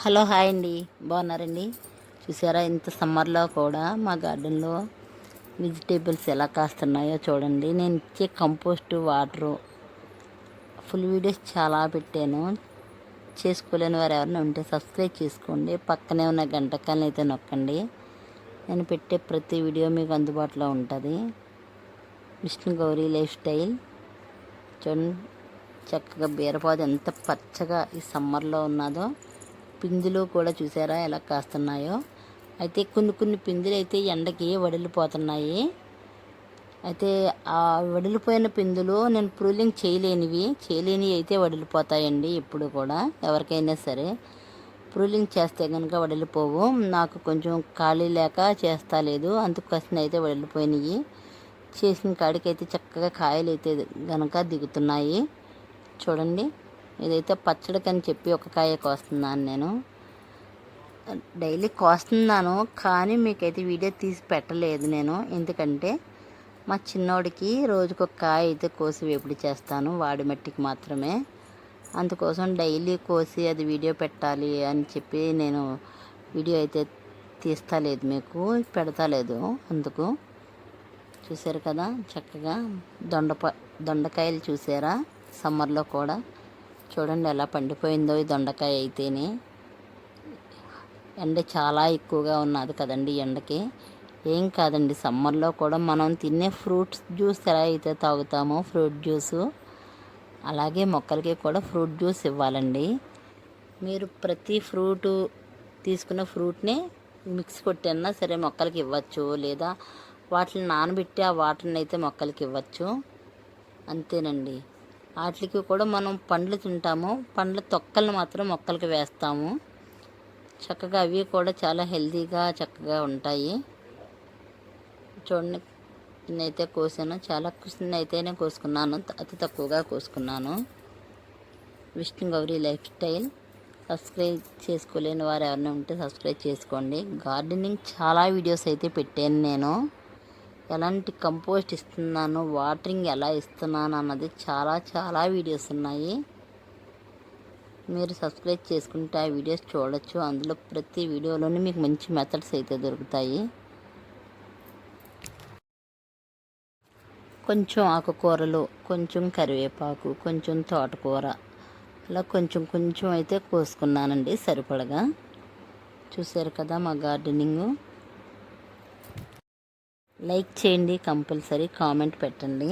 Hello hi అండి. బాగున్నారండి? చూసారా ఇంత సమ్మర్లో కూడా మా గార్డెన్లో వెజిటేబుల్స్ ఎలా కాస్తున్నాయో చూడండి. నేను ఇచ్చే కంపోస్ట్ వాటరు ఫుల్ వీడియోస్ చాలా పెట్టాను. చేసుకోలేని వారు ఎవరైనా ఉంటే సబ్స్క్రైబ్ చేసుకోండి. పక్కనే ఉన్న గంటకాలను అయితే నొక్కండి. నేను పెట్టే ప్రతి వీడియో మీకు అందుబాటులో ఉంటుంది. Vishnu Gowri lifestyle. చూడండి చక్కగా బీరపాదు ఎంత పచ్చగా ఈ సమ్మర్లో ఉన్నదో. పిందులు కూడా చూసారా ఎలా కాస్తున్నాయో? అయితే కొన్ని కొన్ని పిందులు అయితే ఎండకి వడిలిపోతున్నాయి. అయితే ఆ వడిలిపోయిన పిందులు నేను ప్రూలింగ్ చేయలేనివి. చేయలేనివి అయితే వడిలిపోతాయండి ఇప్పుడు కూడా ఎవరికైనా సరే. ప్రూలింగ్ చేస్తే కనుక వడిలిపోవు. నాకు కొంచెం ఖాళీ లేక చేస్తా లేదు. అందుకోసం అయితే వడిలిపోయినాయి. చేసిన కాడికైతే చక్కగా కాయలు అయితే కనుక దిగుతున్నాయి. చూడండి. ఇదైతే పచ్చడికని చెప్పి ఒక కాయ కోస్తున్నాను నేను డైలీ కోస్తున్నాను కానీ మీకైతే వీడియో తీసి పెట్టలేదు నేను. ఎందుకంటే మా చిన్నోడికి రోజుకు ఒక కాయ అయితే కోసి వేపుడు చేస్తాను వాడి మట్టికి మాత్రమే. అందుకోసం డైలీ కోసి అది వీడియో పెట్టాలి అని చెప్పి నేను వీడియో అయితే తీస్తలేదు మీకు పెడతలేదు అందుకు. చూసారు కదా చక్కగా దొండప దొండకాయలు చూసారా సమ్మర్లో కూడా. చూడండి ఎలా పండిపోయిందో ఈ దొండకాయ అయితేనే. ఎండ చాలా ఎక్కువగా ఉన్నది కదండి ఎండకి. ఏం కాదండి సమ్మర్లో కూడా మనం తినే ఫ్రూట్స్ జ్యూస్ ఎలా అయితే తాగుతామో ఫ్రూట్ జ్యూసు అలాగే మొక్కలకి కూడా ఫ్రూట్ జ్యూస్ ఇవ్వాలండి. మీరు ప్రతి ఫ్రూటు తీసుకున్న ఫ్రూట్ని మిక్స్ కొట్టన్నా సరే మొక్కలకి ఇవ్వచ్చు లేదా వాటిని నానబెట్టి ఆ వాటర్ని అయితే మొక్కలకి ఇవ్వచ్చు. అంతేనండి. వాటికి కూడా మనం పండ్లు తింటాము. పండ్ల తొక్కలను మాత్రం మొక్కలకి వేస్తాము. చక్కగా అవి కూడా చాలా హెల్తీగా చక్కగా ఉంటాయి. చూడండి నేనైతే కోసాను. చాలా కుసిన కోసుకున్నాను. అతి తక్కువగా కోసుకున్నాను. Vishnu Gowri lifestyle. Subscribe చేసుకోలేని వారు ఎవరైనా ఉంటే సబ్స్క్రైబ్ చేసుకోండి. గార్డెనింగ్ చాలా వీడియోస్ అయితే పెట్టాను నేను. ఎలాంటి కంపోస్ట్ ఇస్తున్నాను వాటరింగ్ ఎలా ఇస్తున్నాను అన్నది చాలా చాలా వీడియోస్ ఉన్నాయి. మీరు సబ్స్క్రైబ్ చేసుకుంటే ఆ వీడియోస్ చూడొచ్చు. అందులో ప్రతి వీడియోలోనే మీకు మంచి మెథడ్స్ అయితే దొరుకుతాయి. కొంచెం ఆకుకూరలు కొంచెం కరివేపాకు కొంచెం తోటకూర అలా కొంచెం కొంచెం అయితే కోసుకున్నానండి సరిపడగా. చూసారు కదా మా గార్డెనింగు. లైక్ చేయండి కంపల్సరీ కామెంట్ పెట్టండి.